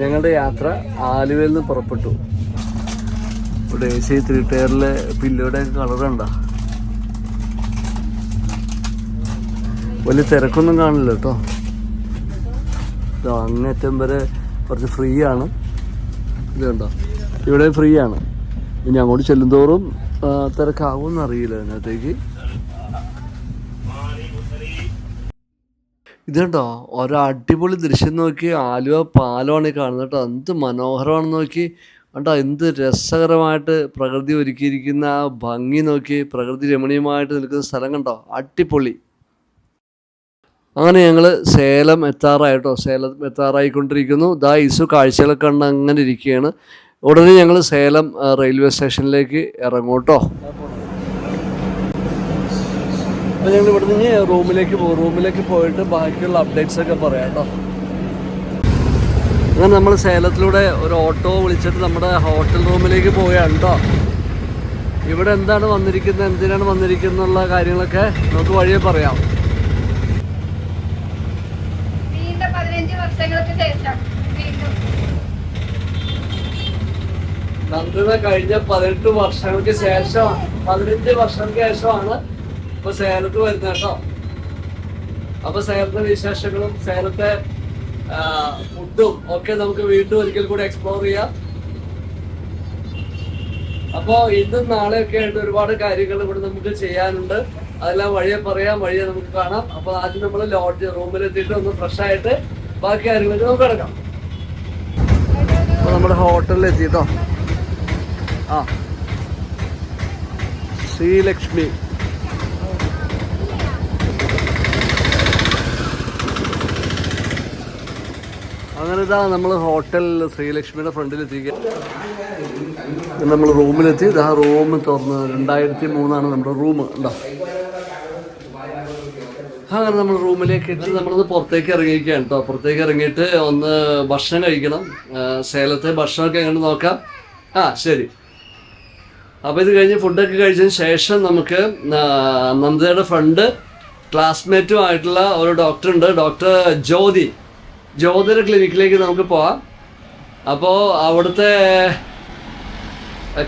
ഞങ്ങളുടെ യാത്ര ആലുവയിൽ നിന്ന് പുറപ്പെട്ടു. ഇവിടെ എ സി ത്രീ ടയറിലെ പില്ലോടെ കളർ കണ്ട. വലിയ തിരക്കൊന്നും കാണില്ല കേട്ടോ. അങ്ങേറ്റം വരെ കുറച്ച് ഫ്രീ ആണ്. ഇത് കണ്ടോ? ഇവിടെ ഫ്രീ ആണ്. ഇനി അങ്ങോട്ട് ചെല്ലുന്തോറും തിരക്കാവുമെന്ന് അറിയില്ല അതിനകത്തേക്ക്. ഇത് കണ്ടോ ഓരോ അടിപൊളി ദൃശ്യം നോക്കി ആലുവ പാലമാണ് ഈ കാണുന്നത് കേട്ടോ. എന്ത് മനോഹരമാണെന്ന് നോക്കി. കണ്ടോ? എന്ത് രസകരമായിട്ട് പ്രകൃതി ഒരുക്കിയിരിക്കുന്ന ആ ഭംഗി നോക്കി പ്രകൃതി രമണീയമായിട്ട് നിൽക്കുന്ന സ്ഥലം കണ്ടോ? അടിപൊളി. അങ്ങനെ ഞങ്ങൾ സേലം എത്താറായിട്ടോ സേലം എത്താറായിക്കൊണ്ടിരിക്കുന്നു. ദാ ഇസു കാഴ്ചകളൊക്കെ കണ്ട് അങ്ങനെ ഇരിക്കുകയാണ്. ഉടനെ ഞങ്ങൾ സേലം റെയിൽവേ സ്റ്റേഷനിലേക്ക് ഇറങ്ങൂട്ടോ അപ്പോൾ ഞങ്ങൾ ഇവിടെ നിന്ന് റൂമിലേക്ക് പോകും. റൂമിലേക്ക് പോയിട്ട് ബാക്കിയുള്ള അപ്ഡേറ്റ്സ് ഒക്കെ പറയാം കേട്ടോ. അങ്ങനെ നമ്മൾ സേലത്തിലൂടെ ഒരു ഓട്ടോ വിളിച്ചിട്ട് നമ്മുടെ ഹോട്ടൽ റൂമിലേക്ക് പോവുകയാണ് കേട്ടോ. ഇവിടെ എന്താണ് വന്നിരിക്കുന്നത് എന്തിനാണ് വന്നിരിക്കുന്നുള്ള കാര്യങ്ങളൊക്കെ നമുക്ക് വഴിയെ പറയാം. നന്ദിത കഴിഞ്ഞ പതിനെട്ട് വർഷങ്ങൾക്ക് ശേഷം പതിനഞ്ച് വർഷങ്ങൾക്ക് ശേഷമാണ് ഇപ്പൊ സേലത്ത് വരുന്ന കേട്ടോ. അപ്പൊ സേലത്തെ വിശേഷങ്ങളും സേലത്തെ ഫുഡും ഒക്കെ നമുക്ക് വീണ്ടും ഒരിക്കൽ കൂടി എക്സ്പ്ലോർ ചെയ്യാം. അപ്പോ ഇന്നും നാളെയൊക്കെ ആയിട്ട് ഒരുപാട് കാര്യങ്ങൾ ഇവിടെ നമുക്ക് ചെയ്യാനുണ്ട്. അതെല്ലാം വഴിയെ പറയാം വഴിയെ നമുക്ക് കാണാം. അപ്പൊ ആദ്യം നമ്മൾ ലോഡ്ജ് റൂമിലെത്തിയിട്ട് ഒന്ന് ഫ്രഷ് ആയിട്ട് ബാക്കി കാര്യങ്ങളൊക്കെ നമുക്ക് കിടക്കാം. അപ്പൊ നമ്മുടെ ഹോട്ടലിൽ എത്തിട്ടോ. ആ. ശ്രീലക്ഷ്മി. ഇതാ നമ്മൾ ഹോട്ടൽ ശ്രീലക്ഷ്മിയുടെ ഫ്രണ്ടിലെത്തിക്കുക നമ്മൾ റൂമിലെത്തി. ഇതാ റൂം തുറന്ന് രണ്ടായിരത്തി മൂന്നാണ് നമ്മുടെ റൂം. ഉണ്ടോ അങ്ങനെ നമ്മൾ റൂമിലേക്ക് എത്തി. നമ്മളൊന്ന് പുറത്തേക്ക് ഇറങ്ങിയിരിക്കുകയാണ് കേട്ടോ. പുറത്തേക്ക് ഇറങ്ങിയിട്ട് ഒന്ന് ഭക്ഷണം കഴിക്കണം. സേലത്തെ ഭക്ഷണമൊക്കെ എങ്ങനെ നോക്കാം. ആ ശരി. അപ്പോൾ ഇത് കഴിഞ്ഞ് ഫുഡൊക്കെ കഴിച്ചതിന് ശേഷം നമുക്ക് നന്ദയുടെ ഫ്രണ്ട് ക്ലാസ്മേറ്റുമായിട്ടുള്ള ഒരു ഡോക്ടർ ഉണ്ട്. ഡോക്ടർ ജ്യോതി. ജ്യോതിയുടെ ക്ലിനിക്കിലേക്ക് നമുക്ക് പോവാം. അപ്പോൾ അവിടുത്തെ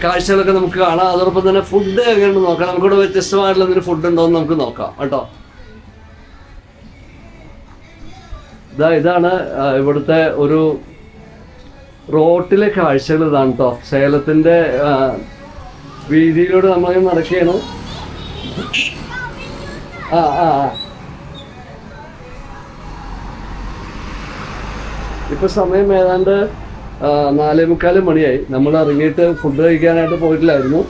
കാഴ്ചകളൊക്കെ നമുക്ക് കാണാം. അതോടൊപ്പം തന്നെ ഫുഡ് എങ്ങനെയുണ്ട് നോക്കാം. നമുക്കിവിടെ വ്യത്യസ്തമായിട്ടുള്ള എന്തെങ്കിലും ഫുഡ് ഉണ്ടോ എന്ന് നമുക്ക് നോക്കാം കേട്ടോ. ഇതാ ഇതാണ് ഇവിടുത്തെ ഒരു റോട്ടിലെ കാഴ്ചകൾ ഇതാണ് കേട്ടോ സേലത്തിന്റെ ആ, വീതിയിലൂടെ നമ്മളിങ്ങനെ നടക്കുകയാണ്. ആ ആ ആ. ഇപ്പൊ സമയം ഏതാണ്ട് നാലേ മുക്കാൽ മണിയായി. നമ്മൾ ഇറങ്ങിയിട്ട് ഫുഡ് കഴിക്കാനായിട്ട് പോയിട്ടില്ലായിരുന്നു.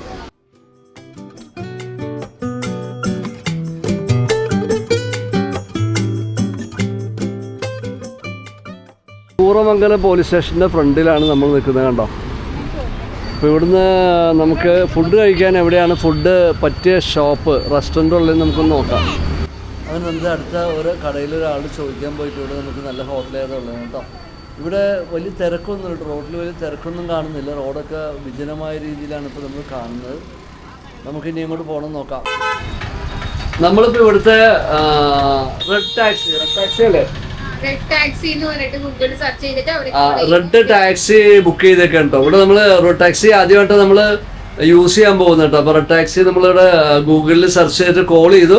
പൂർവമംഗലം പോലീസ് സ്റ്റേഷന്റെ ഫ്രണ്ടിലാണ് നമ്മൾ നിൽക്കുന്നത് കണ്ടോ? അപ്പോൾ ഇവിടുന്ന് നമുക്ക് ഫുഡ് കഴിക്കാൻ എവിടെയാണ്? ഫുഡ് പറ്റിയ ഷോപ്പ് റെസ്റ്റോറന്റ് ഉള്ളതെന്ന് നമുക്കൊന്ന് നോക്കാം. നമുക്ക് അടുത്ത ഒരു കടയിൽ ഒരാൾ ചോദിക്കാൻ പോയിട്ട് ഇവിടെ നമുക്ക് നല്ല ഹോട്ടൽ ഏതാണുള്ളത് കേട്ടോ. ഇവിടെ വലിയ തിരക്കൊന്നും റോഡിൽ വലിയ തിരക്കൊന്നും കാണുന്നില്ല. റോഡൊക്കെ വിജനമായ രീതിയിലാണ് ഇപ്പോൾ നമ്മൾ കാണുന്നത്. നമുക്ക് ഇനി ഇങ്ങോട്ട് പോകണം നോക്കാം. നമ്മളിപ്പോൾ ഇവിടുത്തെ റെഡ് ടാക്സി റെഡ് ടാക്സി അല്ലേ? റെഡ് ടാക്സി റെഡ് ബുക്ക് ചെയ്തൊക്കെ ഉണ്ടോ ഇവിടെ നമ്മൾ റെഡ് ടാക്സി ആദ്യമായിട്ട് നമ്മൾ യൂസ് ചെയ്യാൻ പോകുന്ന കേട്ടോ അപ്പോൾ റെഡ് ടാക്സി നമ്മളിവിടെ ഗൂഗിളിൽ സെർച്ച് ചെയ്തിട്ട് കോൾ ചെയ്തു.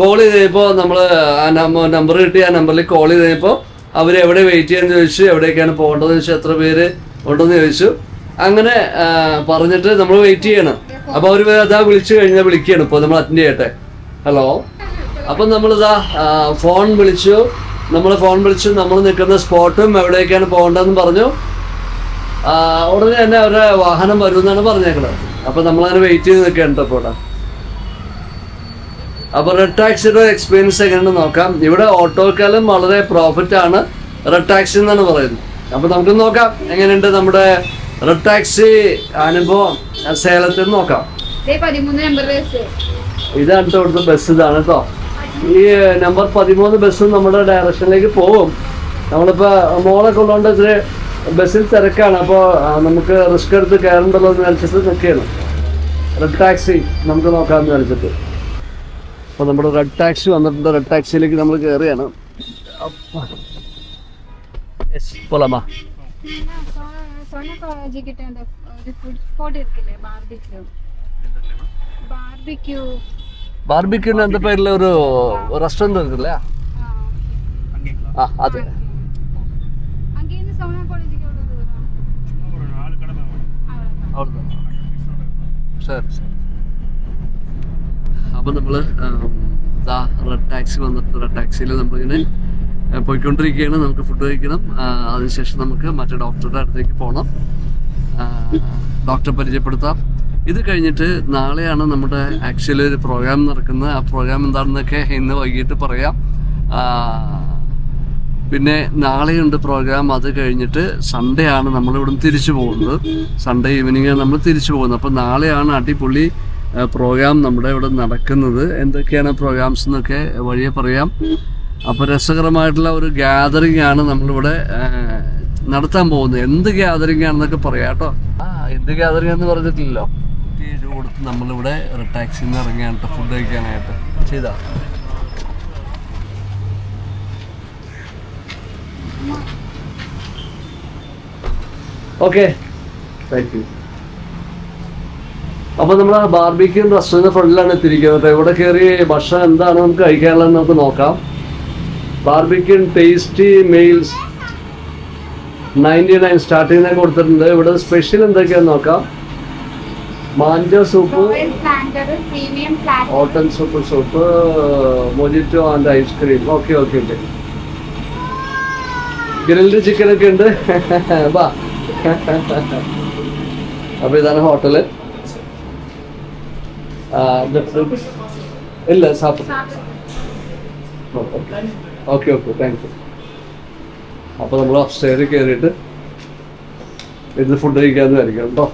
കോൾ ചെയ്ത് കഴിഞ്ഞപ്പോൾ നമ്മൾ ആ നമ്പർ കിട്ടി. ആ നമ്പറിൽ കോൾ ചെയ്ത് കഴിഞ്ഞപ്പോൾ അവർ എവിടെ വെയിറ്റ് ചെയ്യാന്ന് ചോദിച്ചു എവിടേക്കാണ് പോകേണ്ടതെന്ന് ചോദിച്ചു എത്ര പേര് ഉണ്ടെന്ന് ചോദിച്ചു. അങ്ങനെ പറഞ്ഞിട്ട് നമ്മൾ വെയിറ്റ് ചെയ്യണം. അപ്പോൾ അവർ അതാ വിളിച്ചു കഴിഞ്ഞാൽ വിളിക്കുകയാണ്. ഇപ്പോൾ നമ്മൾ അറ്റൻഡ് ചെയ്യട്ടെ. ഹലോ അപ്പം നമ്മളിതാ ഫോൺ വിളിച്ചു. നമ്മൾ ഫോൺ വിളിച്ചു. നമ്മൾ നിൽക്കുന്ന സ്പോട്ടും എവിടേക്കാണ് പോകേണ്ടതെന്ന് പറഞ്ഞു. ഉടനെ തന്നെ അവരുടെ വാഹനം വരുമെന്നാണ് പറഞ്ഞേക്കുന്നത് അപ്പം നമ്മളങ്ങനെ വെയിറ്റ് ചെയ്ത് ഇവിടെ. അപ്പോൾ റെഡ് ടാക്സിയുടെ എക്സ്പീരിയൻസ് എങ്ങനെയാണ് നോക്കാം. ഇവിടെ ഓട്ടോക്കാലും വളരെ പ്രോഫിറ്റ് ആണ്. റെഡ് ടാക്സി എന്നാണ് പറയുന്നത്. അപ്പോൾ നമുക്ക് നോക്കാം. എങ്ങനെയുണ്ട് നമ്മുടെ റെഡ് ടാക്സി അനുഭവം? സേലത്തിൽ നോക്കാം. ഇതാണ് ഇവിടുത്തെ ബസ് ഇതാണ് കേട്ടോ ഈ നമ്പർ പതിമൂന്ന് ബസ്സും നമ്മുടെ ഡയറക്ഷനിലേക്ക് പോകും. നമ്മളിപ്പോ മോളെ കൊണ്ടുകൊണ്ട് ഇച്ചിരി ബസ്സിൽ തിരക്കാണ്. അപ്പോൾ നമുക്ക് റിസ്ക് എടുത്ത് കയറണ്ടല്ലോ എന്ന് വിചാരിച്ചിട്ട് നിൽക്കുകയാണ്. റെഡ് ടാക്സി നമുക്ക് നോക്കാമെന്ന് വിചാരിച്ചിട്ട്. അപ്പോൾ നമ്മുടെ റെഡ് ടാക്സി വന്നിട്ടുണ്ട് റെഡ് ടാക്സിയിലേക്ക് നമ്മൾ കയറുകയാണ് പോലാമ ബാർബിക്യൂന് എന്താ പേരിൽ ഒരു റെസ്റ്റോറൻറ്റ് இருக்குல்ல ആ അതെ சரி சரி അപ്പോൾ നമ്മൾ ദാ റെഡ് ടാക്സി വന്നിട്ട് റെഡ് ടാക്സിയിൽ നമ്മളിങ്ങനെ പോയിക്കൊണ്ടിരിക്കുകയാണ്. നമുക്ക് ഫുഡ് കഴിക്കണം. അതിനുശേഷം നമുക്ക് മറ്റേ ഡോക്ടറുടെ അടുത്തേക്ക് പോകണം ഡോക്ടറെ പരിചയപ്പെടുത്താം. ഇത് കഴിഞ്ഞിട്ട് നാളെയാണ് നമ്മുടെ ആക്ച്വലി ഒരു പ്രോഗ്രാം നടക്കുന്നത്. ആ പ്രോഗ്രാം എന്താണെന്നൊക്കെ ഇന്ന് വൈകിട്ട് പറയാം. പിന്നെ നാളെയുണ്ട് പ്രോഗ്രാം അത് കഴിഞ്ഞിട്ട് സൺഡേ ആണ് നമ്മൾ ഇവിടുന്ന് തിരിച്ചു പോകുന്നത്. സൺഡേ ഈവനിങ് നമ്മൾ തിരിച്ചു പോകുന്നത്. അപ്പോൾ നാളെയാണ് അടിപൊളി പ്രോഗ്രാം നമ്മുടെ ഇവിടെ നടക്കുന്നത്. എന്തൊക്കെയാണ് പ്രോഗ്രാംസ് എന്നൊക്കെ വഴിയെ പറയാം. അപ്പോൾ രസകരമായിട്ടുള്ള ഒരു ഗ്യാതറിംഗ് ആണ് നമ്മളിവിടെ നടത്താൻ പോകുന്നത്. എന്ത് ഗ്യാതറിംഗ് ആണെന്നൊക്കെ പറയാം കേട്ടോ. ആ എന്ത് ഗ്യാതറിംഗ് എന്ന് പറഞ്ഞിട്ടില്ലല്ലോ. കൊടുത്ത് നമ്മളിവിടെ ടാക്സിയിൽ നിന്ന് ഇറങ്ങിയാണ് കേട്ടോ ഫുഡ് കഴിക്കാനായിട്ട്. ചെയ്താ? ഓക്കെ താങ്ക് യു അപ്പൊ നമ്മൾ ആ ബാർബിക്യൂ റെസ്റ്റോറന്റ് ഫ്രണ്ടിലാണ് എത്തിയിരിക്കുന്നത്. ഇവിടെ കയറി ഭക്ഷണം എന്താണ് നമുക്ക് കഴിക്കാനുള്ളത് നമുക്ക് നോക്കാം. Barbecue tasty meals ninety nine സ്റ്റാർട്ടിങ്ങിനെ കൊടുത്തിട്ടുണ്ട്. ഇവിടെ സ്പെഷ്യൽ എന്തൊക്കെയാന്ന് നോക്കാം. Manja soup Ottan soup soup mojito and ice cream okay okay okay grilled chicken ഒക്കെ ഉണ്ട്. വാ. അപ്പൊ ഇതാണ് ഹോട്ടൽ. ഇത് fruit- ഇല്ല സാപ്പ് ഓക്കെ. ഓക്കെ താങ്ക് യു അപ്പൊ നമ്മൾ അപ്സ്റ്റേർ കയറിയിട്ട് ഇത് ഫുഡ് കഴിക്കാന്ന് ആയിരിക്കും കേട്ടോ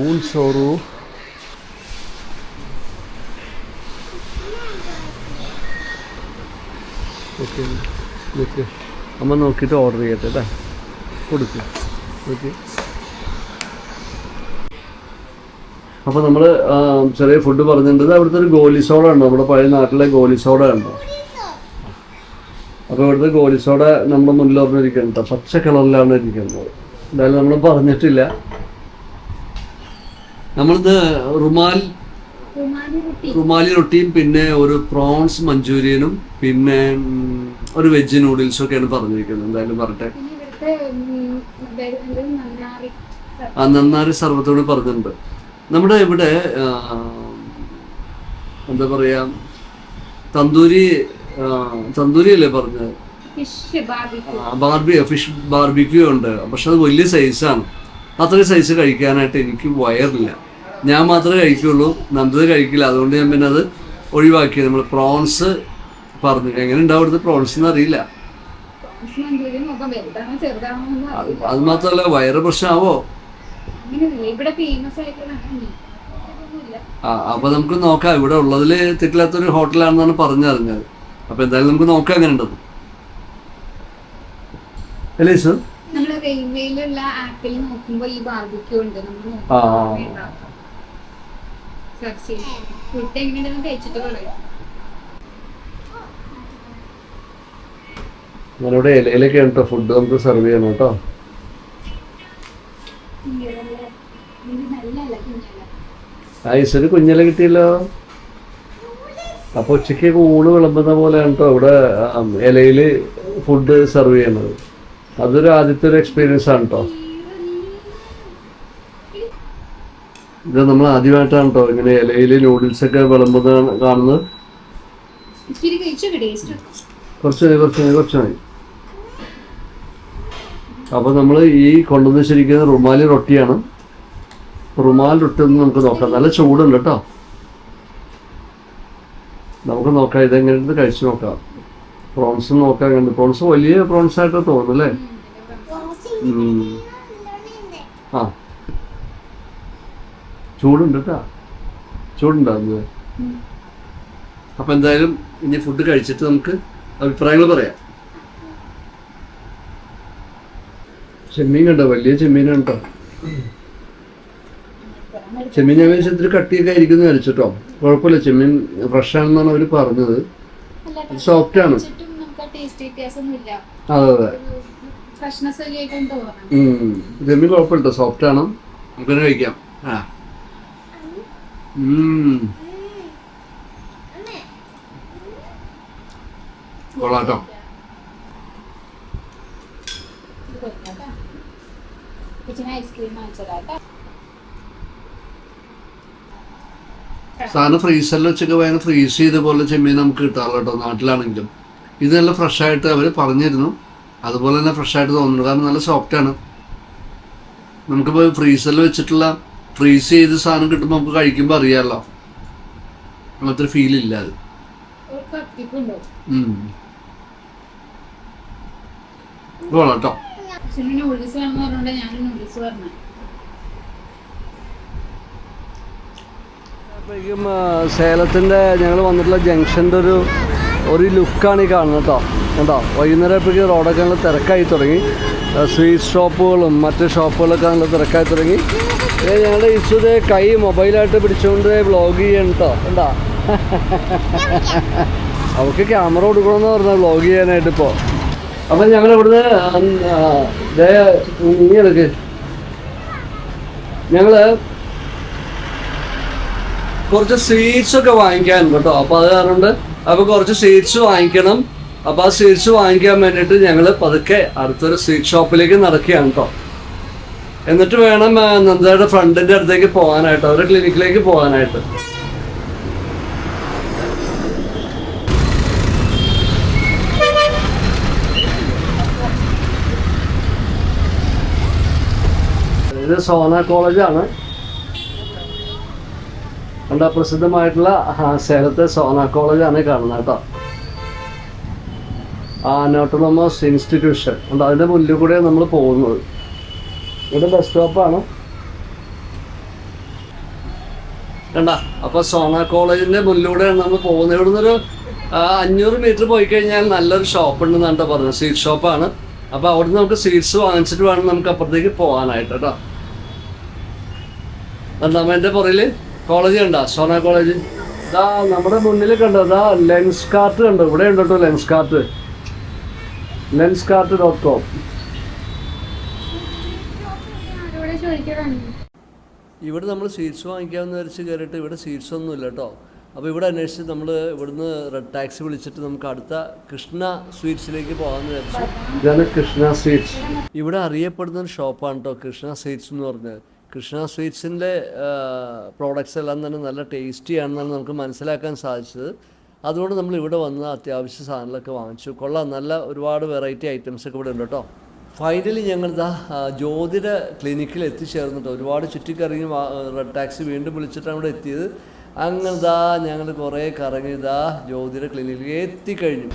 ഊൺ ചോറു. Okay okay. അമ്മ നോക്കിയിട്ട് ഓർഡർ ചെയ്യട്ടെ കേട്ടോ കൊടുക്കും ഓക്കെ. അപ്പോൾ നമ്മൾ ചെറിയ ഫുഡ് പറഞ്ഞിട്ടുണ്ട്. അവിടുത്തെ ഒരു ഗോലി സോഡ ഉണ്ട്? നമ്മുടെ പഴയ നാട്ടിലെ ഗോലി സോഡ ഉണ്ടോ? അപ്പോൾ ഇവിടുത്തെ ഗോലി സോഡ നമ്മുടെ മുന്നിൽ പച്ച കളറിലാണ് ഇരിക്കുന്നത്. എന്തായാലും നമ്മൾ പറഞ്ഞിട്ടില്ല. നമ്മളിത് റുമാൽ റുമാലി റൊട്ടി. റുമാലി റൊട്ടിയും പിന്നെ ഒരു പ്രോൺസ് മഞ്ചൂരിയനും പിന്നെ ഒരു വെജ് നൂഡിൽസും ഒക്കെയാണ് പറഞ്ഞിരിക്കുന്നത്. എന്തായാലും പറട്ടെ ആ നന്നാരി സർവത്തോട് പറഞ്ഞിട്ടുണ്ട്. നമ്മുടെ ഇവിടെ എന്താ പറയാ തന്തൂരി തന്തൂരി അല്ലേ പറഞ്ഞത്? ബാർബി ഫിഷ് ബാർബിക്യൂ ഉണ്ട്. പക്ഷെ അത് വലിയ സൈസാണ്. അത്രയും സൈസ് കഴിക്കാനായിട്ട് എനിക്ക് വയറില്ല. ഞാൻ മാത്രമേ കഴിക്കുള്ളൂ. നന്ദത് കഴിക്കില്ല. അതുകൊണ്ട് ഞാൻ പിന്നെ അത് ഒഴിവാക്കി. നമ്മൾ പ്രോൺസ് പറഞ്ഞു. എങ്ങനെ ഉണ്ടാവും അവിടുത്തെ പ്രോൺസ് എന്ന് അറിയില്ല. അത് മാത്രമല്ല വയറ് പ്രശ്നമാവോ? ആ അപ്പൊ നമുക്ക് നോക്കാം. ഇവിടെ ഉള്ളതിൽ തെറ്റില്ലാത്തൊരു ഹോട്ടലാണെന്നാണ് പറഞ്ഞറിഞ്ഞത് അപ്പൊ എന്തായാലും നമുക്ക് നോക്കാം അങ്ങനെ ഉണ്ടോ അല്ലേ സർ? റെയിൽവേയിലുള്ള ആപ്പിൽ നോക്കുമ്പോ ഈ ബാർബിക്യൂ ഉണ്ട്. നമ്മൾ ചെയ്യും. ഫുഡ് എങ്ങനെയുണ്ടെന്ന് കഴിച്ചിട്ട് പറയും. നമ്മളിവിടെ ഇലയിലൊക്കെ കേട്ടോ ഫുഡ് നമുക്ക് സെർവ് ചെയ്യണം കേട്ടോ ഈശ്വര് കുഞ്ഞില കിട്ടിയല്ലോ. അപ്പൊ ഉച്ചയ്ക്ക് ഊണ് വിളമ്പുന്ന പോലെയാണ് കേട്ടോ ഇവിടെ ഇലയിൽ ഫുഡ് സെർവ് ചെയ്യണത് അതൊരു ആദ്യത്തെ ഒരു എക്സ്പീരിയൻസ് ആണ് കേട്ടോ ഇത് നമ്മൾ ആദ്യമായിട്ടാണ് കേട്ടോ ഇങ്ങനെ ഇലയിൽ നൂഡിൽസ് ഒക്കെ വിളമ്പുന്ന കാണുന്നത്. കുറച്ച് മതി കുറച്ച് മതി കുറച്ച് മതി. അപ്പൊ നമ്മൾ ഈ കൊണ്ടുവന്ന് ശരിക്കുന്ന റുമാലി റൊട്ടിയാണ്. റുമാൽ റൊട്ടി ഒന്ന് നമുക്ക് നോക്കാം. നല്ല ചൂടുണ്ട് കേട്ടോ നമുക്ക് നോക്കാം ഇതെങ്ങനെ കഴിച്ചു നോക്കാം. പ്രോൺസ് നോക്കാൻ കണ്ടു പ്രോൺസ് വലിയ പ്രോൺസ് ആയിട്ട് തോന്നുന്നു അല്ലേ? ഉം. ആ. ചൂടുണ്ട് കേട്ടോ ചൂടുണ്ടാകുന്നത് അപ്പൊ എന്തായാലും ഇനി ഫുഡ് കഴിച്ചിട്ട് നമുക്ക് അഭിപ്രായങ്ങൾ പറയാം. ചെമ്മീൻ കണ്ടോ? വലിയ ചെമ്മീനാണ് കേട്ടോ ചെമ്മീൻ ഞാൻ ഇത്തിരി കട്ടിയൊക്കെ ആയിരിക്കും വിചാരിച്ചിട്ടോ കുഴപ്പമില്ല ചെമ്മീൻ ഫ്രഷ് ആണെന്നാണ് അവർ പറഞ്ഞത്. സോഫ്റ്റ് ആണ്. അതെ. ചെമ്മീൻ കുഴപ്പമില്ല സോഫ്റ്റ് ആണ്. നമുക്കൊന്ന് കഴിക്കാം. ആ. കൊള്ളാട്ടോ വാങ്ങിച്ചതാട്ടോ സാധനം ഫ്രീസറിൽ വെച്ചൊക്കെ ഭയങ്കര ഫ്രീസ് ചെയ്ത പോലെ ചെമ്മീൻ നമുക്ക് കിട്ടാറില്ല കേട്ടോ നാട്ടിലാണെങ്കിലും. ഇത് നല്ല ഫ്രഷ് ആയിട്ട് അവർ പറഞ്ഞിരുന്നു. അതുപോലെ തന്നെ ഫ്രഷ് ആയിട്ട് തോന്നുന്നു. കാരണം നല്ല സോഫ്റ്റ് ആണ്. നമുക്കിപ്പോൾ ഫ്രീസറിൽ വെച്ചിട്ടുള്ള ഫ്രീസ് ചെയ്ത് സാധനം കിട്ടുമ്പോൾ നമുക്ക് കഴിക്കുമ്പോൾ അറിയാമല്ലോ അങ്ങനത്തെ ഫീൽ ഇല്ല അത്. കേട്ടോ അപ്പോഴേക്കും സേലത്തിന്റെ ഞങ്ങൾ വന്നിട്ടുള്ള ജംഗ്ഷന്റെ ഒരു ഒരു ലുക്കാണ് ഈ കാണുന്നത് കേട്ടോ. കേട്ടോ വൈകുന്നേരം ആയപ്പോഴേക്കും റോഡൊക്കെ നല്ല തിരക്കായി തുടങ്ങി. സ്വീറ്റ് ഷോപ്പുകളും മറ്റ് ഷോപ്പുകളൊക്കെ നല്ല തിരക്കായി തുടങ്ങി. ഞങ്ങളുടെ ഇസുദ് കൈ മൊബൈലായിട്ട് പിടിച്ചുകൊണ്ട് വ്ളോഗ് ചെയ്യണം കേട്ടോ. കണ്ടോ? അവൾക്ക് ക്യാമറ കൊടുക്കണമെന്ന് പറഞ്ഞാൽ വ്ളോഗ് ചെയ്യാനായിട്ട് ഇപ്പോൾ അപ്പം ഞങ്ങൾ ഇവിടുന്ന് നീ എടുക്ക്. ഞങ്ങൾ കുറച്ച് സ്വീറ്റ്സ് ഒക്കെ വാങ്ങിക്കാൻ കേട്ടോ. അപ്പോൾ അത് കാരണം കൊണ്ട് അപ്പൊ കുറച്ച് സ്വീറ്റ്സ് വാങ്ങിക്കണം. അപ്പോൾ ആ സ്വീറ്റ്സ് വാങ്ങിക്കാൻ വേണ്ടിയിട്ട് ഞങ്ങൾ പതുക്കെ അടുത്തൊരു സ്വീറ്റ് ഷോപ്പിലേക്ക് നടക്കുകയാണ് കേട്ടോ എന്നിട്ട് വേണം നന്ദയുടെ ഫ്രണ്ടിന്റെ അടുത്തേക്ക് പോകാനായിട്ട് അവരുടെ ക്ലിനിക്കിലേക്ക് പോകാനായിട്ട്. സോന കോളേജാണ്. കണ്ട പ്രസിദ്ധമായിട്ടുള്ള സേലത്തെ സോന കോളേജാണ് കാണുന്നത് കേട്ടോ. ആനോട്ടോണമസ് ഇൻസ്റ്റിറ്റ്യൂഷൻ ഉണ്ട്. അതിന്റെ മുന്നിൽ കൂടെ നമ്മൾ പോകുന്നത്. ഇവിടെ ബസ് സ്റ്റോപ്പാണ് കണ്ട? അപ്പൊ സോന കോളേജിന്റെ മുന്നിലൂടെയാണ് നമ്മൾ പോകുന്നത്. ഇവിടുന്ന് ഒരു അഞ്ഞൂറ് മീറ്റർ പോയി കഴിഞ്ഞാൽ നല്ലൊരു ഷോപ്പ് ഉണ്ടെന്ന് കണ്ടോ പറഞ്ഞത്. സ്വീറ്റ് ഷോപ്പാണ് അപ്പൊ അവിടുന്ന് നമുക്ക് സ്വീറ്റ്സ് വാങ്ങിച്ചിട്ട് വേണം നമുക്ക് അപ്പുറത്തേക്ക് പോകാനായിട്ട് കേട്ടോ എന്താ എന്റെ പുറയിൽ കോളേജ് കണ്ട? സോന കോളേജ് ഇതാ നമ്മുടെ മുന്നിൽ കണ്ടോ? ഇതാ ലെൻസ് കാർട്ട് കണ്ടോ? ഇവിടെ ഉണ്ട് കേട്ടോ lens cart lens cart dot com ഇവിടെ നമ്മൾ സീറ്റ്സ് വാങ്ങിക്കാമെന്ന് വിചാരിച്ച് കയറിയിട്ട് ഇവിടെ സീറ്റ്സ് ഒന്നും ഇല്ല കേട്ടോ അപ്പോൾ ഇവിടെ അന്വേഷിച്ച് നമ്മൾ ഇവിടുന്ന് റെഡ് ടാക്സി വിളിച്ചിട്ട് നമുക്ക് അടുത്ത കൃഷ്ണ സ്വീറ്റ്സിലേക്ക് പോകാമെന്ന് വിചാരിച്ചു. ഇതാണ് കൃഷ്ണ സ്വീറ്റ്സ് ഇവിടെ അറിയപ്പെടുന്ന ഒരു ഷോപ്പാണ് കേട്ടോ കൃഷ്ണ സ്വീറ്റ്സ് എന്ന് പറഞ്ഞത്. കൃഷ്ണ സ്വീറ്റ്സിന്റെ പ്രോഡക്റ്റ്സ് എല്ലാം തന്നെ നല്ല ടേസ്റ്റി ആണെന്നാണ് നമുക്ക് മനസ്സിലാക്കാൻ സാധിച്ചത്. അതുകൊണ്ട് നമ്മൾ ഇവിടെ വന്ന് അത്യാവശ്യ സാധനങ്ങളൊക്കെ വാങ്ങിച്ചു. കൊള്ളാം. നല്ല ഒരുപാട് വെറൈറ്റി ഐറ്റംസ് ഒക്കെ ഇവിടെ ഉണ്ട് കേട്ടോ. ഫൈനലി ഞങ്ങൾ ആ, ജ്യോതിര ക്ലിനിക്കിൽ എത്തിച്ചേർന്നിട്ട് ഒരുപാട് ചുറ്റിക്കറങ്ങി റെഡ് ടാക്സി വീണ്ടും വിളിച്ചിട്ടാണ് ഇവിടെ എത്തിയത്. അങ്ങനെ ദാ ഞങ്ങൾ കുറേ കറങ്ങി ജ്യോതിര ക്ലിനിക്കിൽ എത്തിക്കഴിഞ്ഞു.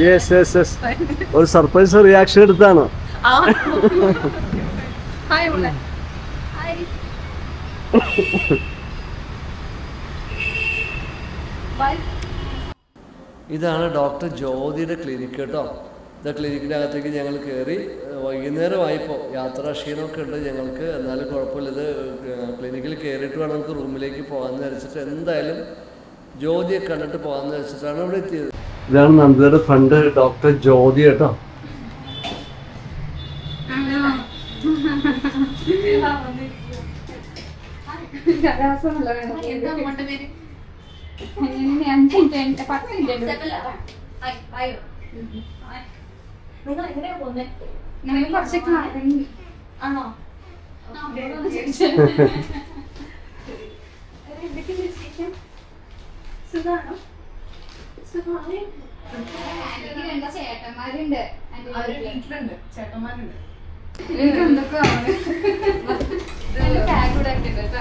യെസ് യെസ് യെസ് ഒരു സർപ്രൈസ് റിയാക്ഷൻ എടുത്താണ്. ഹായ് മോളെ. ഹായ് ഇതാണ് ഡോക്ടർ ജ്യോതിയുടെ ക്ലിനിക്ക് കേട്ടോ. ഇത് ക്ലിനിക്കിന്റെ അകത്തേക്ക് ഞങ്ങൾ കയറി വൈകുന്നേരമായിപ്പോൾ യാത്രാ ക്ഷീണമൊക്കെ ഉണ്ട് ഞങ്ങൾക്ക്. എന്നാലും കുഴപ്പമില്ല. ഇത് ക്ലിനിക്കിൽ കയറിയിട്ട് വേണം നമുക്ക് റൂമിലേക്ക് പോകാമെന്ന് വിചാരിച്ചിട്ട് എന്തായാലും ജ്യോതിയെ കണ്ടിട്ട് പോകാമെന്ന് വെച്ചിട്ടാണ് ഇവിടെ എത്തിയത്. ഇതാണ് നന്ദിയുടെ ഫ്രണ്ട് ഡോക്ടർ ജ്യോതി കേട്ടോ നിങ്ങൾ എങ്ങനെയാ പോകുന്നത് നിങ്ങൾ ആണോ എന്തൊക്കെ സുഖാണോ? സുഖമാണ് എനിക്ക് രണ്ട് ചേട്ടന്മാരുണ്ട്. എന്റെ അവർ വീട്ടിലുണ്ട്. ചേട്ടന്മാരുണ്ട്. എനിക്ക് എന്തൊക്കെ കേട്ടോ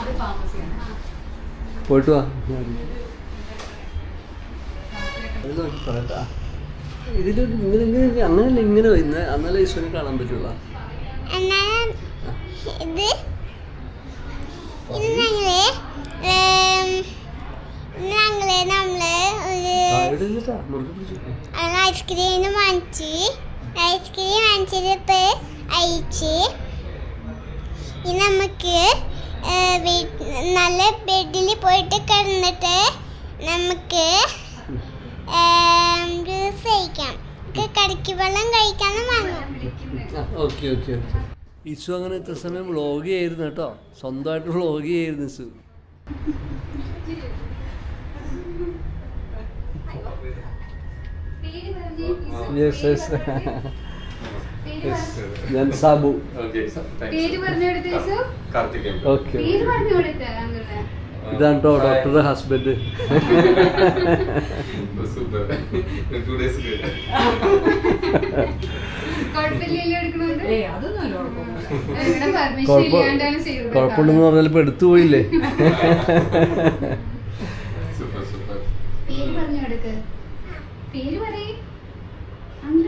അത് ഫാർമസിയാണ് പോയിട്ട് വാ. ഇങ്ങനെ ഇങ്ങനെ അങ്ങനെയല്ല ഇങ്ങനെ വരുന്നത്? അന്നല്ലേ ഈശ്വരനെ കാണാൻ പറ്റുള്ള. എന്നാലും ഇത് ഐസ്ക്രീം വാങ്ങിച്ച്. ഐസ്ക്രീം വാങ്ങിച്ചിട്ട് അയച്ച്. ഇനി നമുക്ക് നല്ല ബെഡിൽ പോയിട്ട് കിടന്നിട്ട് നമുക്ക് ജ്യൂസ് കഴിക്കാം. കടക്കി വെള്ളം കഴിക്കാന്ന് ഓക്കെ ഇസു അങ്ങനെ ഇത്ര സമയം വ്ളോഗ് ചെയ്യായിരുന്നു കേട്ടോ. സ്വന്തമായിട്ട് വ്ളോഗ് ചെയ്യായിരുന്നു ഇസു പേര് പറഞ്ഞേ യെസ് യെസ് ഞാൻ സാബു ഓക്കെ ഇതാണ് കേട്ടോ ഡോക്ടറുടെ ഹസ്ബൻഡ് കുഴപ്പമില്ലെന്ന് കുഴപ്പമുണ്ടെന്ന് പറഞ്ഞാൽ ഇപ്പൊ എടുത്തു പോയില്ലേ പേര് പറഞ്ഞു കൊടുക്ക് പേര് പറയ് അങ്ങനെ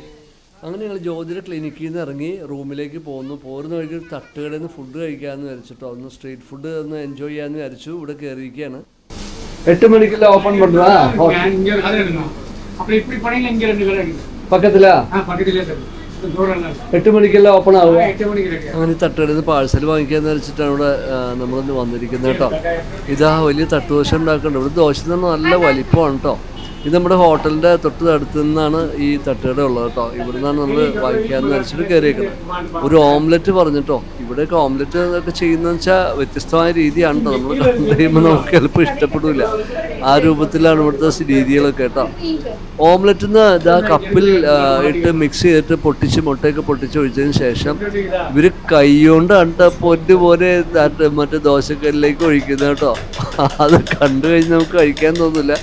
അങ്ങനെ ഞങ്ങൾ ജ്യോതിര ക്ലിനിക്കിൽ നിന്ന് ഇറങ്ങി റൂമിലേക്ക് പോകുന്നു പോരുന്ന വഴിക്ക് തട്ടുകടയിൽ നിന്ന് ഫുഡ് കഴിക്കാമെന്ന് വിചാരിച്ചിട്ടോ ഒന്ന് സ്ട്രീറ്റ് ഫുഡ് ഒന്ന് എൻജോയ് ചെയ്യാന്ന് വിചാരിച്ചു. ഇവിടെ കയറിയിരിക്കുകയാണ്. എട്ട് മണിക്ക് ഓപ്പൺ பண்ணுறா എട്ട് മണിക്കല്ല ഓപ്പൺ ആവുക. അങ്ങനെ തട്ടുകടയിൽ നിന്ന് പാഴ്സൽ വാങ്ങിക്കാന്ന് വെച്ചിട്ടാണ് ഇവിടെ നമ്മളൊന്ന് വന്നിരിക്കുന്നത് കേട്ടോ. ഇതാ വലിയ തട്ടുദോശ ഉണ്ടാക്കുന്നുണ്ട്. ഇവിടെ ദോശ നല്ല വലിപ്പമാണ് കേട്ടോ. ഇത് നമ്മുടെ ഹോട്ടലിന്റെ തൊട്ട് അടുത്ത് നിന്നാണ് ഈ തട്ടുകട ഉള്ളത് കേട്ടോ. ഇവിടെ നിന്നാണ് നമ്മൾ വാങ്ങിക്കാന്ന് വെച്ചിട്ട് കയറിയേക്കുന്നത്. ഒരു ഓംലെറ്റ് പറഞ്ഞിട്ടോ. ഇവിടെയൊക്കെ ഓംലെറ്റ് ഒക്കെ ചെയ്യുന്നതെന്ന് വെച്ചാൽ വ്യത്യസ്തമായ രീതിയാണ് നമ്മൾ കഴിയുമ്പോൾ നമുക്ക് ചിലപ്പോൾ ഇഷ്ടപ്പെടില്ല ആ രൂപത്തിലാണ് ഇവിടുത്തെ രീതികളൊക്കെ കേട്ടോ. ഓംലെറ്റ് ഇതാ കപ്പിൽ ഇട്ട് മിക്സ് ചെയ്തിട്ട് പൊട്ടിച്ച് മുട്ടയൊക്കെ പൊട്ടിച്ച് ഒഴിച്ചതിന് ശേഷം ഇവർ കൈകൊണ്ട് കണ്ട പൊന്ന് പോലെ മറ്റേ ദോശക്കല്ലിലേക്ക് ഒഴിക്കുന്നത് കേട്ടോ. അത് കണ്ടു കഴിഞ്ഞ് നമുക്ക് കഴിക്കാൻ തോന്നില്ല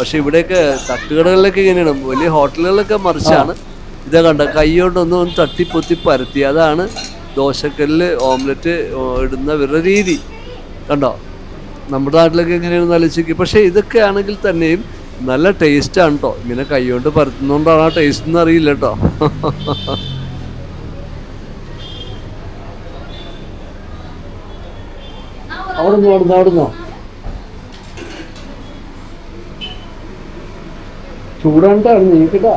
പക്ഷെ ഇവിടെയൊക്കെ തട്ടുകടകളിലൊക്കെ ഇങ്ങനെയാണ്. വലിയ ഹോട്ടലുകളിലൊക്കെ മറിച്ചാണ്. ഇതാ കണ്ട കൈ കൊണ്ടൊന്ന് ഒന്ന് തട്ടിപ്പൊത്തി പരത്തി. അതാണ് ദോശക്കല്ലിൽ ഓംലെറ്റ് ഇടുന്ന ഇവരുടെ രീതി. കണ്ടോ? നമ്മുടെ നാട്ടിലൊക്കെ എങ്ങനെയാണെന്ന് ആലോചിക്കുക പക്ഷേ ഇതൊക്കെ ആണെങ്കിൽ തന്നെയും നല്ല ടേസ്റ്റാണ് കേട്ടോ ഇങ്ങനെ കൈകൊണ്ട് പരത്തുന്നതുകൊണ്ടാണ് ആ ടേസ്റ്റ് എന്ന് അറിയില്ല കേട്ടോ അവിടുന്ന് അവിടുന്ന് അവിടുന്നോ? ചൂടാണ്ടാണ് നീക്കട്ടാ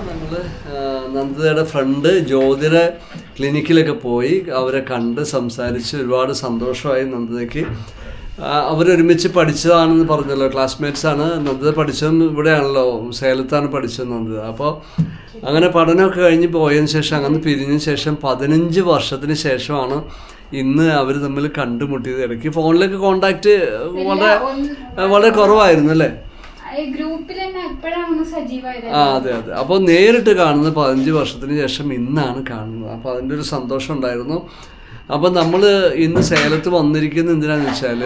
നമ്മൾ നന്ദയുടെ ഫ്രണ്ട് ജ്യോതിര ക്ലിനിക്കിലൊക്കെ പോയി അവരെ കണ്ട് സംസാരിച്ച് ഒരുപാട് സന്തോഷമായി നന്ദിതയ്ക്ക് അവരൊരുമിച്ച് പഠിച്ചതാണെന്ന് പറഞ്ഞല്ലോ ക്ലാസ്മേറ്റ്സ് ആണ്. നന്ദിത പഠിച്ചതും ഇവിടെയാണല്ലോ സേലത്താണ് പഠിച്ചത് നന്ദിത അപ്പോൾ അങ്ങനെ പഠനമൊക്കെ കഴിഞ്ഞ് പോയതിന് ശേഷം അങ്ങനെ പിരിഞ്ഞതിന് ശേഷം പതിനഞ്ച് വർഷത്തിന് ശേഷമാണ് ഇന്ന് അവർ തമ്മിൽ കണ്ടുമുട്ടിയത് ഇടയ്ക്ക്. ഫോണിലേക്ക് കോണ്ടാക്ട് വളരെ വളരെ കുറവായിരുന്നു അല്ലേ? ആ അതെ അതെ. അപ്പോൾ നേരിട്ട് കാണുന്നത് പതിനഞ്ച് വർഷത്തിന് ശേഷം ഇന്നാണ് കാണുന്നത്. അപ്പോൾ അതിന്റെ ഒരു സന്തോഷം ഉണ്ടായിരുന്നു. അപ്പോൾ നമ്മൾ ഇന്ന് സേലത്ത് വന്നിരിക്കുന്നത് എന്തിനാന്ന് വെച്ചാൽ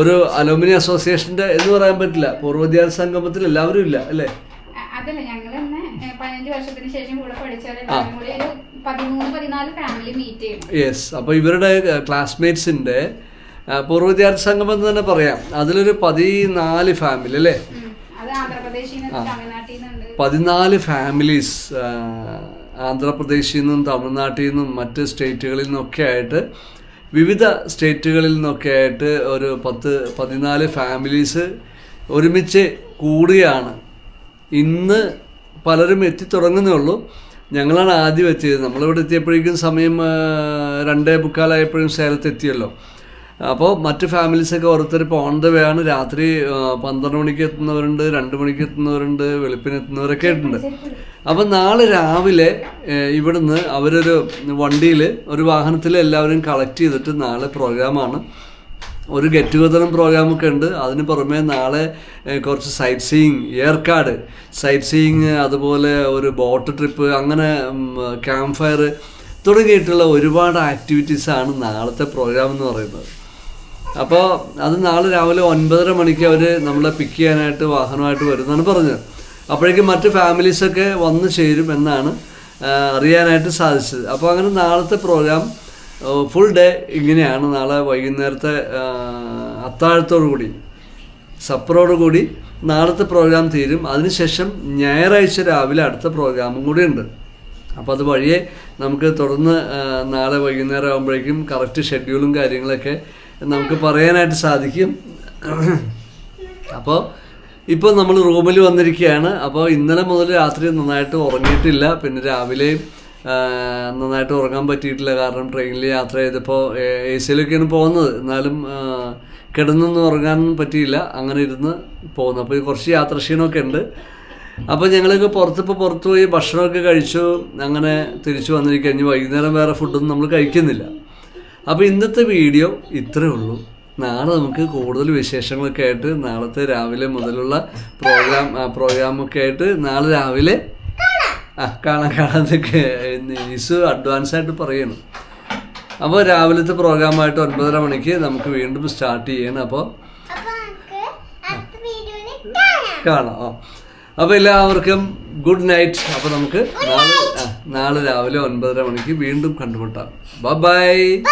ഒരു അലുമിനി അസോസിയേഷന്റെ എന്ന് പറയാൻ പറ്റില്ല. പൂർവ വിദ്യാർത്ഥി സംഗമത്തിൽ എല്ലാവരും ഇല്ല അല്ലേ? അതല്ല പതിനഞ്ച് വർഷത്തിന് ശേഷം കൂടെ പഠിച്ചവരെല്ലാവരും കൂടി ഒരു പതിമൂന്ന് പതിനാല് ഫാമിലി മീറ്റ് ചെയ്യും. യെസ് അപ്പോൾ ഇവരുടെ ക്ലാസ്മേറ്റ്സിന്റെ പൂർവ വിദ്യാർത്ഥി സംഘം എന്ന് തന്നെ പറയാം. അതിലൊരു പതിനാല് ഫാമിലി അല്ലേ? പതിനാല് ഫാമിലീസ് ആന്ധ്രാപ്രദേശിൽ നിന്നും തമിഴ്നാട്ടിൽ നിന്നും മറ്റ് സ്റ്റേറ്റുകളിൽ നിന്നൊക്കെ ആയിട്ട് വിവിധ സ്റ്റേറ്റുകളിൽ നിന്നൊക്കെ ആയിട്ട് ഒരു പത്ത് പതിനാല് ഫാമിലീസ് ഒരുമിച്ച് കൂടിയാണ്. ഇന്ന് പലരും എത്തിത്തുടങ്ങുന്നേ ഉള്ളൂ. ഞങ്ങളാണ് ആദ്യം എത്തിയത്. നമ്മളിവിടെ എത്തിയപ്പോഴേക്കും സമയം രണ്ടേ മുക്കാലായപ്പോഴും സേലത്ത് എത്തിയല്ലോ. അപ്പോൾ മറ്റ് ഫാമിലീസൊക്കെ ഓരോരുത്തർ ഇപ്പോൾ ഓൺ ദ വേ ആണ്. രാത്രി പന്ത്രണ്ട് മണിക്ക് എത്തുന്നവരുണ്ട് രണ്ട് മണിക്ക് എത്തുന്നവരുണ്ട് വെളുപ്പിന് എത്തുന്നവരൊക്കെ ഉണ്ട് അപ്പോൾ നാളെ രാവിലെ ഇവിടുന്ന് അവരൊരു വണ്ടിയിൽ ഒരു വാഹനത്തിൽ എല്ലാവരും കളക്ട് ചെയ്തിട്ട് നാളെ പ്രോഗ്രാമാണ് ഒരു ഗെറ്റ് ടുഗദറും പ്രോഗ്രാമൊക്കെ ഉണ്ട്. അതിന് പുറമേ നാളെ കുറച്ച് sight seeing Yercaud. Sight seeing അതുപോലെ ഒരു ബോട്ട് ട്രിപ്പ് അങ്ങനെ ക്യാമ്പ് ഫയർ തുടങ്ങിയിട്ടുള്ള ഒരുപാട് ആക്ടിവിറ്റീസാണ് നാളത്തെ പ്രോഗ്രാം എന്ന് പറയുന്നത്. അപ്പോൾ അത് നാളെ രാവിലെ ഒൻപതര മണിക്ക് അവർ നമ്മളെ പിക്ക് ചെയ്യാനായിട്ട് വാഹനമായിട്ട് വരുമെന്നാണ് പറഞ്ഞത്. അപ്പോഴേക്കും മറ്റ് ഫാമിലീസൊക്കെ വന്ന് ചേരും എന്നാണ് അറിയാനായിട്ട് സാധിച്ചത്. അപ്പോൾ അങ്ങനെ നാളത്തെ പ്രോഗ്രാം ഫുൾ ഡേ ഇങ്ങനെയാണ് നാളെ വൈകുന്നേരത്തെ ആ, അത്താഴത്തോടു കൂടി സപ്പറോട് കൂടി നാളത്തെ പ്രോഗ്രാം തീരും. അതിനുശേഷം ഞായറാഴ്ച രാവിലെ അടുത്ത പ്രോഗ്രാമും കൂടി ഉണ്ട്. അപ്പോൾ അത് വഴിയെ നമുക്ക് തുടർന്ന് നാളെ വൈകുന്നേരം ആകുമ്പോഴേക്കും കറക്റ്റ് ഷെഡ്യൂളും കാര്യങ്ങളൊക്കെ നമുക്ക് പറയാനായിട്ട് സാധിക്കും. അപ്പോൾ ഇപ്പോൾ നമ്മൾ റൂമിൽ വന്നിരിക്കുകയാണ്. അപ്പോൾ ഇന്നലെ മുതൽ രാത്രി നന്നായിട്ട് ഉറങ്ങിയിട്ടില്ല. പിന്നെ രാവിലെയും നന്നായിട്ട് ഉറങ്ങാൻ പറ്റിയിട്ടില്ല. കാരണം ട്രെയിനിൽ യാത്ര ചെയ്തപ്പോൾ എ സിയിലൊക്കെയാണ് പോകുന്നത്. എന്നാലും കിടന്നൊന്നും ഉറങ്ങാനൊന്നും പറ്റിയില്ല. അങ്ങനെ ഇരുന്ന് പോകുന്നു. അപ്പോൾ കുറച്ച് യാത്ര ക്ഷീണമൊക്കെ ഉണ്ട്. അപ്പോൾ ഞങ്ങളൊക്കെ പുറത്തിപ്പോൾ പുറത്ത് പോയി ഭക്ഷണമൊക്കെ കഴിച്ചു. അങ്ങനെ തിരിച്ചു വന്നിരിക്കുക ഇനി വൈകുന്നേരം വേറെ ഫുഡൊന്നും നമ്മൾ കഴിക്കുന്നില്ല. അപ്പോൾ ഇന്നത്തെ വീഡിയോ ഇത്രയേ ഉള്ളൂ. നാളെ നമുക്ക് കൂടുതൽ വിശേഷങ്ങളൊക്കെ ആയിട്ട് നാളത്തെ രാവിലെ മുതലുള്ള പ്രോഗ്രാം പ്രോഗ്രാമൊക്കെ ആയിട്ട് നാളെ രാവിലെ കാണാൻ കാണാതൊക്കെ ഇസ് അഡ്വാൻസ് ആയിട്ട് പറയണം. അപ്പോൾ രാവിലത്തെ പ്രോഗ്രാമായിട്ട് ഒൻപതര മണിക്ക് നമുക്ക് വീണ്ടും സ്റ്റാർട്ട് ചെയ്യണം. അപ്പോൾ കാണാം. ആ. അപ്പോൾ എല്ലാവർക്കും ഗുഡ് നൈറ്റ് അപ്പോൾ നമുക്ക് നാളെ നാളെ രാവിലെ ഒൻപതര മണിക്ക് വീണ്ടും കണ്ടുമുട്ടാം. Bye bye